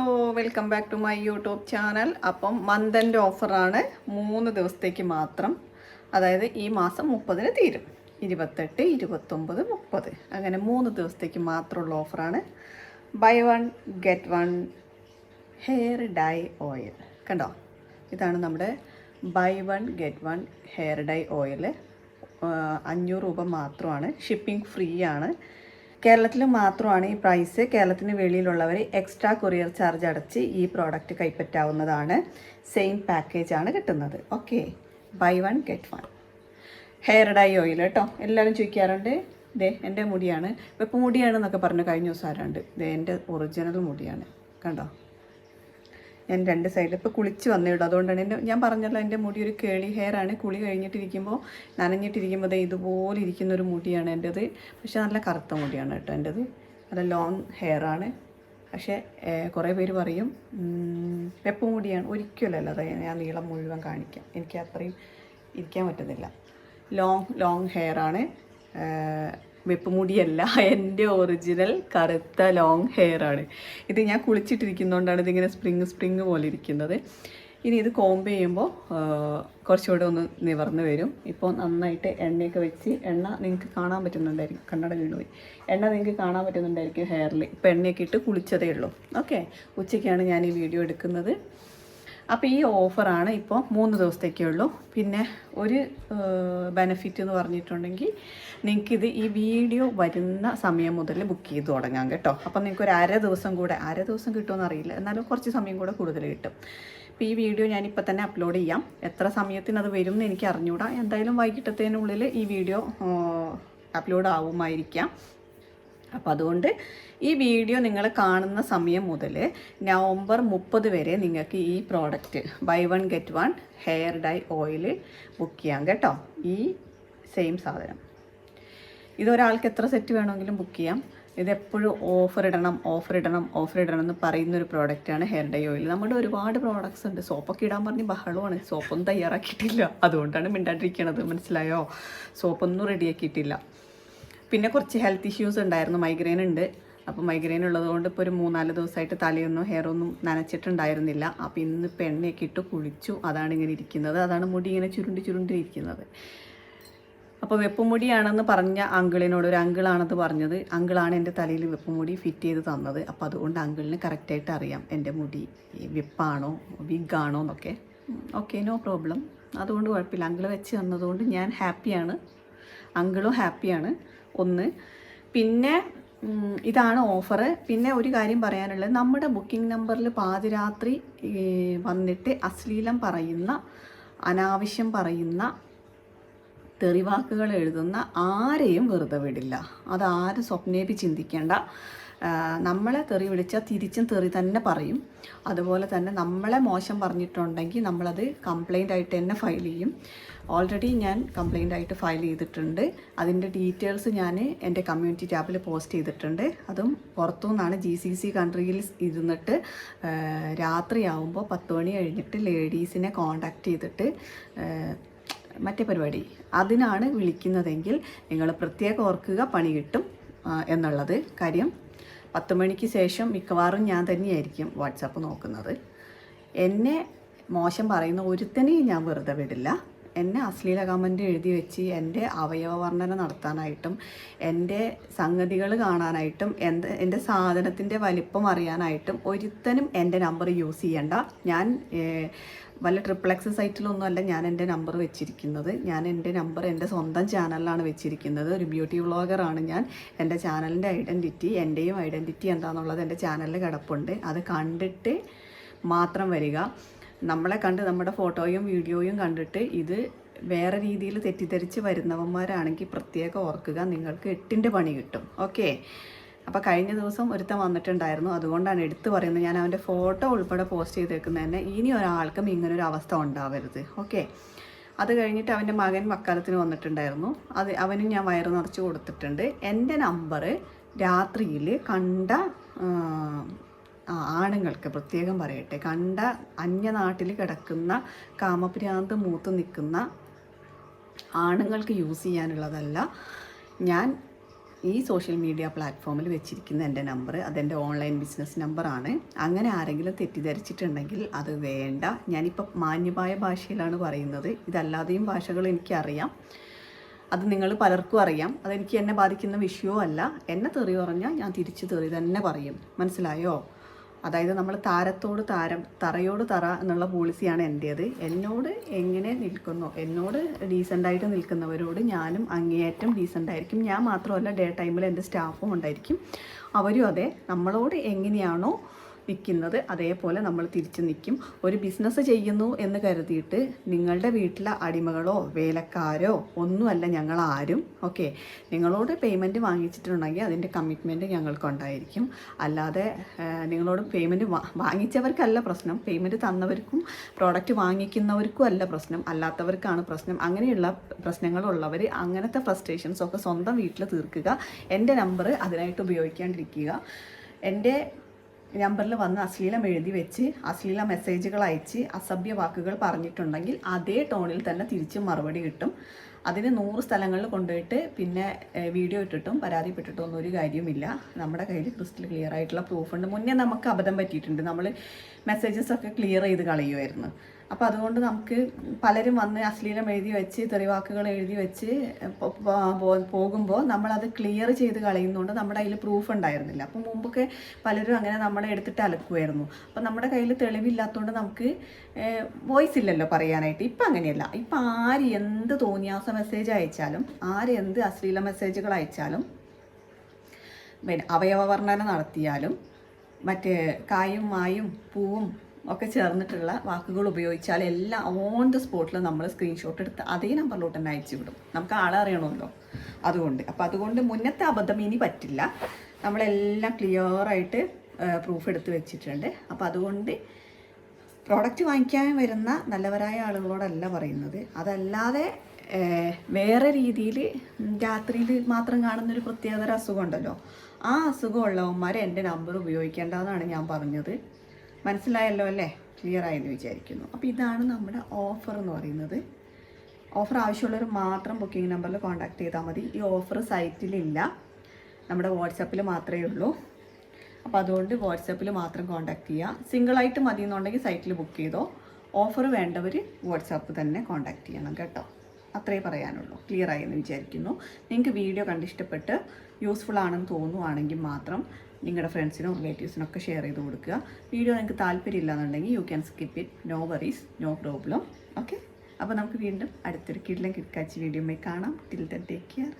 Hello welcome back to my YouTube channel അപ്പം മന്തന്റെ ഓഫറാണ് മൂന്ന് ദിവസത്തേക്ക് മാത്രം. അതായത് ഈ മാസം മുപ്പതിന് തീരും. ഇരുപത്തെട്ട് ഇരുപത്തൊമ്പത് മുപ്പത്. അങ്ങനെ മൂന്ന് ദിവസത്തേക്ക് മാത്രമുള്ള ഓഫറാണ് buy one get one hair dye oil കണ്ടോ? ഇതാണ് നമ്മുടെ buy one get one hair dye oil അഞ്ഞൂറ് രൂപ മാത്രമാണ്. ഷിപ്പിംഗ് ഫ്രീ ആണ്. കേരളത്തിൽ മാത്രമാണ് ഈ പ്രൈസ് കേരളത്തിന് വെളിയിലുള്ളവർ എക്സ്ട്രാ കൊറിയർ ചാർജ് അടച്ച് ഈ പ്രോഡക്റ്റ് കൈപ്പറ്റാവുന്നതാണ്. സെയിം പാക്കേജ് ആണ് കിട്ടുന്നത്. Okay buy one get one hair dye oil കേട്ടോ എല്ലാവരും ചോദിക്കാറുണ്ട്? ദേ എന്റെ മുടിയാണ്. വെപ്പ് മുടിയാണെന്നൊക്കെ പറഞ്ഞു കഴിഞ്ഞ ദിവസം ആരാണ്ട്? ദേ എന്റെ ഒറിജിനൽ മുടിയാണ്. കണ്ടോ? ഞാൻ രണ്ട് സൈഡിൽ ഇപ്പോൾ കുളിച്ച് വന്നേ ഉള്ളൂ. അതുകൊണ്ടാണ് എന്റെ ഞാൻ പറഞ്ഞല്ലോ എന്റെ മുടി ഒരു കേളി ഹെയർ ആണ്. കുളി കഴിഞ്ഞിട്ടിരിക്കുമ്പോൾ നനഞ്ഞിട്ടിരിക്കുമ്പോൾ ഇതുപോലെ ഇരിക്കുന്ന ഒരു മുടിയാണ് എന്റെത് പക്ഷേ നല്ല കറുത്ത മുടിയാണ് കേട്ടോ എന്റെത് നല്ല ലോങ് ഹെയർ ആണ്. പക്ഷേ കുറേ പേര് പറയും വെപ്പ് മുടിയാണ്. ഒരിക്കലല്ല അത് ഞാൻ നീളം മുഴുവൻ കാണിക്കാം. എനിക്ക് അത്രയും ഇരിക്കാൻ പറ്റുന്നില്ല. ലോങ് ലോങ് ഹെയർ ആണ്. ഏഹ്, വെപ്പ് മുടിയല്ല എന്റെ ഒറിജിനൽ കറുത്ത ലോങ് ഹെയർ ആണ്. ഇത് ഞാൻ കുളിച്ചിട്ടിരിക്കുന്നതുകൊണ്ടാണ് ഇതിങ്ങനെ സ്പ്രിങ് സ്പ്രിങ് പോലെ ഇരിക്കുന്നത്. ഇനി ഇത് കോംബ് ചെയ്യുമ്പോൾ കുറച്ചുകൂടെ ഒന്ന് നിവർന്ന് വരും. ഇപ്പോൾ നന്നായിട്ട് എണ്ണയൊക്കെ വെച്ച് എണ്ണ നിങ്ങൾക്ക് കാണാൻ പറ്റുന്നുണ്ടായിരിക്കും. കണ്ണട വീണുപോയി. എണ്ണ നിങ്ങൾക്ക് കാണാൻ പറ്റുന്നുണ്ടായിരിക്കും ഹെയറിൽ ഇപ്പോൾ എണ്ണയൊക്കെ ഇട്ട് കുളിച്ചതേ ഉള്ളൂ. ഓക്കെ ഉച്ചയ്ക്കാണ് ഞാൻ ഈ വീഡിയോ എടുക്കുന്നത്. അപ്പോൾ ഈ ഓഫറാണ് ഇപ്പോൾ മൂന്ന് ദിവസത്തേക്കേ ഉള്ളൂ. പിന്നെ ഒരു ബെനിഫിറ്റ് എന്ന് പറഞ്ഞിട്ടുണ്ടെങ്കിൽ നിങ്ങൾക്കിത് ഈ വീഡിയോ വരുന്ന സമയം മുതൽ ബുക്ക് ചെയ്ത് തുടങ്ങാം കേട്ടോ. അപ്പം നിങ്ങൾക്ക് ഒരു അര ദിവസം കൂടെ അര ദിവസം കിട്ടുമെന്ന് അറിയില്ല. എന്നാലും കുറച്ച് സമയം കൂടെ കൂടുതൽ കിട്ടും. അപ്പോൾ ഈ വീഡിയോ ഞാനിപ്പോൾ തന്നെ അപ്ലോഡ് ചെയ്യാം. എത്ര സമയത്തിന് അത് വരും എന്ന് എനിക്ക് അറിഞ്ഞൂടാ. എന്തായാലും വൈകിട്ടത്തേനുള്ളിൽ ഈ വീഡിയോ അപ്ലോഡ് ആവുമായിരിക്കാം. അപ്പോൾ അതുകൊണ്ട് ഈ വീഡിയോ നിങ്ങൾ കാണുന്ന സമയം മുതൽ നവംബർ മുപ്പത് വരെ നിങ്ങൾക്ക് ഈ product buy one get one hair dye oil book ചെയ്യാം കേട്ടോ. ഈ സെയിം സാധനം. ഇതൊരാൾക്ക് എത്ര സെറ്റ് വേണമെങ്കിലും ബുക്ക് ചെയ്യാം. ഇതെപ്പോഴും ഓഫർ ഇടണം ഓഫർ ഇടണം ഓഫർ ഇടണം എന്ന് പറയുന്ന ഒരു പ്രോഡക്റ്റാണ് ഹെയർ ഡൈ ഓയിൽ നമ്മുടെ ഒരുപാട് പ്രോഡക്റ്റ്സ് ഉണ്ട്. സോപ്പൊക്കെ ഇടാൻ പറഞ്ഞ് ബഹളമാണ്. സോപ്പൊന്നും തയ്യാറാക്കിയിട്ടില്ല. അതുകൊണ്ടാണ് മിണ്ടാണ്ടിരിക്കണത്. മനസ്സിലായോ? സോപ്പൊന്നും റെഡിയാക്കിയിട്ടില്ല പിന്നെ കുറച്ച് ഹെൽത്ത് ഇഷ്യൂസ് ഉണ്ടായിരുന്നു. മൈഗ്രെയിൻ ഉണ്ട്. അപ്പോൾ മൈഗ്രെയിൻ ഉള്ളതുകൊണ്ട് ഇപ്പോൾ ഒരു മൂന്നാൽ ദിവസമായിട്ട് തലയൊന്നും ഹെയർ ഒന്നും നനച്ചിട്ടുണ്ടായിരുന്നില്ല. അപ്പോൾ ഇന്ന് എണ്ണയൊക്കെ ഇട്ട് കുളിച്ചു. അതാണ് ഇങ്ങനെ ഇരിക്കുന്നത്. അതാണ് മുടി ഇങ്ങനെ ചുരുണ്ടി ചുരുണ്ടി ഇരിക്കുന്നത് അപ്പോൾ വെപ്പുമുടിയാണെന്ന് പറഞ്ഞ അങ്കിളിനോട് ഒരു അങ്കിളാണെന്ന് പറഞ്ഞത്. അങ്കിളാണ് എന്റെ തലയിൽ വെപ്പുമുടി ഫിറ്റ് ചെയ്ത് തന്നത്. അപ്പോൾ അതുകൊണ്ട് അങ്കിളിന് കറക്റ്റായിട്ട് അറിയാം എന്റെ മുടി വിപ്പാണോ വിഗാണോ എന്നൊക്കെ. ഓക്കെ നോ പ്രോബ്ലം അതുകൊണ്ട് കുഴപ്പമില്ല. അങ്കിൾ വെച്ച് തന്നതുകൊണ്ട് ഞാൻ ഹാപ്പിയാണ് അങ്കിളും ഹാപ്പിയാണ് ഒന്ന്. പിന്നെ ഇതാണ് ഓഫർ പിന്നെ ഒരു കാര്യം പറയാനുള്ളത് നമ്മുടെ ബുക്കിംഗ് നമ്പറിൽ പാതിരാത്രി വന്നിട്ട് അശ്ലീലം പറയുന്ന അനാവശ്യം പറയുന്ന തെറിവാക്കുകൾ എഴുതുന്ന ആരെയും വെറുതെ വിടില്ല. അതാരും സ്വപ്നേപി ചിന്തിക്കേണ്ട. നമ്മളെ തെറി വിളിച്ചാൽ തിരിച്ചും തെറി തന്നെ പറയും. അതുപോലെ തന്നെ നമ്മളെ മോശം പറഞ്ഞിട്ടുണ്ടെങ്കിൽ നമ്മളത് കംപ്ലൈന്റ് ആയിട്ട് തന്നെ ഫയൽ ചെയ്യും. ഓൾറെഡി ഞാൻ കംപ്ലൈന്റ് ആയിട്ട് ഫയൽ ചെയ്തിട്ടുണ്ട്. അതിന്റെ ഡീറ്റെയിൽസ് ഞാൻ എന്റെ കമ്മ്യൂണിറ്റി ടാബിൽ പോസ്റ്റ് ചെയ്തിട്ടുണ്ട്. അതും പുറത്തുനിന്നാണ് ജി സി സി കൺട്രിയിൽ ഇരുന്നിട്ട് രാത്രിയാവുമ്പോൾ പത്ത് മണി കഴിഞ്ഞിട്ട് ലേഡീസിനെ കോണ്ടാക്ട് ചെയ്തിട്ട് മറ്റേ പരിപാടി. അതിനാണ് വിളിക്കുന്നതെങ്കിൽ നിങ്ങൾ പ്രത്യേകം ഓർക്കുക പണി കിട്ടും എന്നുള്ളത്. കാര്യം പത്ത് മണിക്ക് ശേഷം മിക്കവാറും ഞാൻ തന്നെയായിരിക്കും വാട്സാപ്പ് നോക്കുന്നത്. എന്നെ മോശം പറയുന്ന ഒരുത്തനെയും ഞാൻ വെറുതെ വിടില്ല. എന്നെ അശ്ലീല കമന്റ് എഴുതി വെച്ച് എന്റെ അവയവ വർണന നടത്താനായിട്ടും എന്റെ സംഗതികൾ കാണാനായിട്ടും എന്ത് എന്റെ സാധനത്തിന്റെ വലിപ്പം അറിയാനായിട്ടും ഒരുത്തനും എന്റെ നമ്പർ യൂസ് ചെയ്യണ്ട. ഞാൻ വല്ല ട്രിപ്പിൾ സൈറ്റിലൊന്നും അല്ല ഞാൻ എന്റെ നമ്പർ വെച്ചിരിക്കുന്നത്. ഞാൻ എന്റെ നമ്പർ എന്റെ സ്വന്തം ചാനലിലാണ് വെച്ചിരിക്കുന്നത്. ഒരു ബ്യൂട്ടി വ്ളോഗറാണ് ഞാൻ. എന്റെ ചാനലിന്റെ ഐഡന്റിറ്റി എന്റെയും ഐഡന്റിറ്റി എന്താണെന്നുള്ളത് എന്റെ ചാനലിൽ കിടപ്പുണ്ട്. അത് കണ്ടിട്ട് മാത്രം വരിക. നമ്മളെ കണ്ട് നമ്മുടെ ഫോട്ടോയും വീഡിയോയും കണ്ടിട്ട് ഇത് വേറെ രീതിയിൽ തെറ്റിദ്ധരിച്ച് വരുന്നവന്മാരാണെങ്കിൽ പ്രത്യേകം ഓർക്കുക. നിങ്ങൾക്ക് എട്ടിന്റെ പണി കിട്ടും. ഓക്കെ? അപ്പോൾ കഴിഞ്ഞ ദിവസം ഒരുത്തൻ വന്നിട്ടുണ്ടായിരുന്നു. അതുകൊണ്ടാണ് എടുത്തു പറയുന്നത്. ഞാൻ അവന്റെ ഫോട്ടോ ഉൾപ്പെടെ പോസ്റ്റ് ചെയ്തേക്കുന്നത് തന്നെ ഇനി ഒരാൾക്കും ഇങ്ങനൊരു അവസ്ഥ ഉണ്ടാവരുത്. ഓക്കെ? അത് കഴിഞ്ഞിട്ട് അവന്റെ മകൻ വക്കാലത്തിന് വന്നിട്ടുണ്ടായിരുന്നു. അത് അവനും ഞാൻ വയറ് നിറച്ച് കൊടുത്തിട്ടുണ്ട്. എന്റെ നമ്പർ രാത്രിയിൽ കണ്ട ആണുങ്ങൾക്ക് പ്രത്യേകം പറയട്ടെ. കണ്ട അന്യനാട്ടിൽ കിടക്കുന്ന കാമഭ്രാന്ത് മൂത്ത് നിൽക്കുന്ന ആണുങ്ങൾക്ക് യൂസ് ചെയ്യാനുള്ളതല്ല. ഞാൻ ഈ സോഷ്യൽ മീഡിയ പ്ലാറ്റ്ഫോമിൽ വെച്ചിരിക്കുന്ന എന്റെ നമ്പർ അതെന്റെ ഓൺലൈൻ ബിസിനസ് നമ്പറാണ്. അങ്ങനെ ആരെങ്കിലും തെറ്റിദ്ധരിച്ചിട്ടുണ്ടെങ്കിൽ അത് വേണ്ട. ഞാനിപ്പോൾ മാന്യമായ ഭാഷയിലാണ് പറയുന്നത്. ഇതല്ലാതെയും ഭാഷകൾ എനിക്കറിയാം. അത് നിങ്ങൾ പലർക്കും അറിയാം. അതെനിക്ക് എന്നെ ബാധിക്കുന്ന വിഷയവും അല്ല എന്നെ തെറി പറഞ്ഞാൽ ഞാൻ തിരിച്ച് തെറി തന്നെ പറയും. മനസ്സിലായോ? അതായത് നമ്മൾ താരത്തോട് താരം തറയോട് തറ എന്നുള്ള പോളിസിയാണ് എന്റേത് എന്നോട് എങ്ങനെ നിൽക്കുന്നു എന്നോട് ഡീസന്റായിട്ട് നിൽക്കുന്നവരോട് ഞാനും അങ്ങേയറ്റം ഡീസന്റ് ആയിരിക്കും. ഞാൻ മാത്രമല്ല ഡേ ടൈമിൽ എന്റെ സ്റ്റാഫും ഉണ്ടായിരിക്കും. അവരും അതെ. നമ്മളോട് എങ്ങനെയാണോ നിൽക്കുന്നത് അതേപോലെ നമ്മൾ തിരിച്ചു നിൽക്കും. ഒരു ബിസിനസ് ചെയ്യുന്നു എന്ന് കരുതിയിട്ട് നിങ്ങളുടെ വീട്ടിലെ അടിമകളോ വേലക്കാരോ ഒന്നുമല്ല ഞങ്ങൾ ആരും ഓക്കെ നിങ്ങളോട് പേയ്മെന്റ് വാങ്ങിച്ചിട്ടുണ്ടെങ്കിൽ അതിന്റെ കമ്മിറ്റ്മെന്റ് ഞങ്ങൾക്കുണ്ടായിരിക്കും. അല്ലാതെ നിങ്ങളോട് പേയ്മെന്റ് വാങ്ങിച്ചവർക്കല്ല പ്രശ്നം. പേയ്മെന്റ് തന്നവർക്കും പ്രോഡക്റ്റ് വാങ്ങിക്കുന്നവർക്കും അല്ല പ്രശ്നം. അല്ലാത്തവർക്കാണ് പ്രശ്നം. അങ്ങനെയുള്ള പ്രശ്നങ്ങളുള്ളവർ അങ്ങനത്തെ ഫ്രസ്ട്രേഷൻസ് ഒക്കെ സ്വന്തം വീട്ടിൽ തീർക്കുക. എന്റെ നമ്പർ അതിനായിട്ട് ഉപയോഗിക്കാണ്ടിരിക്കുക. എന്റെ നമ്പറിൽ വന്ന് അശ്ലീലം എഴുതി വെച്ച് അശ്ലീല മെസ്സേജുകൾ അയച്ച് അസഭ്യ വാക്കുകൾ പറഞ്ഞിട്ടുണ്ടെങ്കിൽ അതേ ടോണിൽ തന്നെ തിരിച്ച് മറുപടി കിട്ടും. അതിന് നൂറ് സ്ഥലങ്ങളിൽ കൊണ്ടുപോയിട്ട് പിന്നെ വീഡിയോ ഇട്ടിട്ടും പരാതിപ്പെട്ടിട്ടും ഒന്നും ഒരു കാര്യമില്ല നമ്മുടെ കയ്യിൽ ക്രിസ്റ്റൽ ക്ലിയർ ആയിട്ടുള്ള പ്രൂഫ് ഉണ്ട്. മുന്നേ നമുക്ക് അബദ്ധം പറ്റിയിട്ടുണ്ട്. നമ്മൾ മെസ്സേജസ് ഒക്കെ ക്ലിയർ ചെയ്ത് കളയുമായിരുന്നു അപ്പോൾ അതുകൊണ്ട് നമുക്ക് പലരും വന്ന് അശ്ലീലം എഴുതി വെച്ച് തെറിവാക്കുകൾ എഴുതി വെച്ച് പോകുമ്പോൾ നമ്മളത് ക്ലിയർ ചെയ്ത് കളയുന്നതുകൊണ്ട് നമ്മുടെ കയ്യിൽ പ്രൂഫ് ഉണ്ടായിരുന്നില്ല. അപ്പോൾ മുമ്പൊക്കെ പലരും അങ്ങനെ നമ്മളെ എടുത്തിട്ട് അലക്കുമായിരുന്നു അപ്പോൾ നമ്മുടെ കയ്യിൽ തെളിവില്ലാത്തതുകൊണ്ട് നമുക്ക് വോയിസ് ഇല്ലല്ലോ പറയാനായിട്ട്. ഇപ്പം അങ്ങനെയല്ല. ഇപ്പം ആര് എന്ത് തോന്നിയാസ മെസ്സേജ് അയച്ചാലും ആര് എന്ത് അശ്ലീല മെസ്സേജുകൾ അയച്ചാലും പിന്നെ അവയവ വർണന നടത്തിയാലും മറ്റേ കായും മായും പൂവും ഒക്കെ ചേർന്നിട്ടുള്ള വാക്കുകൾ ഉപയോഗിച്ചാൽ എല്ലാം ഓൺ ദ സ്പോട്ടിൽ നമ്മൾ സ്ക്രീൻഷോട്ട് എടുത്ത് അതേ നമ്പറിലോട്ട് തന്നെ അയച്ചു വിടും. നമുക്ക് ആളെ അറിയണമല്ലോ. അതുകൊണ്ട്. അപ്പോൾ അതുകൊണ്ട് മുന്നത്തെ അബദ്ധം ഇനി പറ്റില്ല. നമ്മളെല്ലാം ക്ലിയറായിട്ട് പ്രൂഫ് എടുത്ത് വെച്ചിട്ടുണ്ട്. അപ്പോൾ അതുകൊണ്ട് പ്രോഡക്റ്റ് വാങ്ങിക്കാൻ വരുന്ന നല്ലവരായ ആളുകളോടല്ല പറയുന്നത്. അതല്ലാതെ വേറെ രീതിയിൽ രാത്രിയിൽ മാത്രം കാണുന്നൊരു പ്രത്യേകതര അസുഖമുണ്ടല്ലോ ആ അസുഖമുള്ളവന്മാർ എന്റെ നമ്പർ ഉപയോഗിക്കേണ്ടതെന്നാണ് ഞാൻ പറഞ്ഞത്. മനസ്സിലായല്ലോ അല്ലേ? ക്ലിയർ ആയെന്ന് വിചാരിക്കുന്നു. അപ്പോൾ ഇതാണ് നമ്മുടെ ഓഫർ എന്ന് പറയുന്നത്. ഓഫർ ആവശ്യമുള്ളവർ മാത്രം ബുക്കിംഗ് നമ്പറിൽ കോൺടാക്ട് ചെയ്താൽ മതി. ഈ ഓഫർ സൈറ്റിലില്ല നമ്മുടെ വാട്സപ്പിൽ മാത്രമേ ഉള്ളൂ. അപ്പോൾ അതുകൊണ്ട് വാട്സപ്പിൽ മാത്രം കോൺടാക്ട് ചെയ്യുക സിംഗിളായിട്ട് മതി എന്നുണ്ടെങ്കിൽ സൈറ്റിൽ ബുക്ക് ചെയ്തോ. ഓഫർ വേണ്ടവർ വാട്സാപ്പ് തന്നെ കോൺടാക്ട് ചെയ്യണം കേട്ടോ. അത്രേ പറയാനുള്ളൂ. ക്ലിയർ ആയി എന്ന് വിചാരിക്കുന്നു. നിങ്ങൾക്ക് വീഡിയോ കണ്ടിഷ്ടപ്പെട്ട് യൂസ്ഫുൾ ആണെന്ന് തോന്നുവാണെങ്കിൽ മാത്രം നിങ്ങളുടെ ഫ്രണ്ട്സിനോ റിലേറ്റീവ്സിനോ ഒക്കെ ഷെയർ ചെയ്ത് കൊടുക്കുക. വീഡിയോ നിങ്ങൾക്ക് താല്പര്യമില്ല എന്നുണ്ടെങ്കിൽ you can skip it no worries no problem okay അപ്പോൾ നമുക്ക് വീണ്ടും അടുത്തൊരു കിഡിലും കിടക്കാച്ചി വീഡിയോയിൽ കാണാം. Till the take care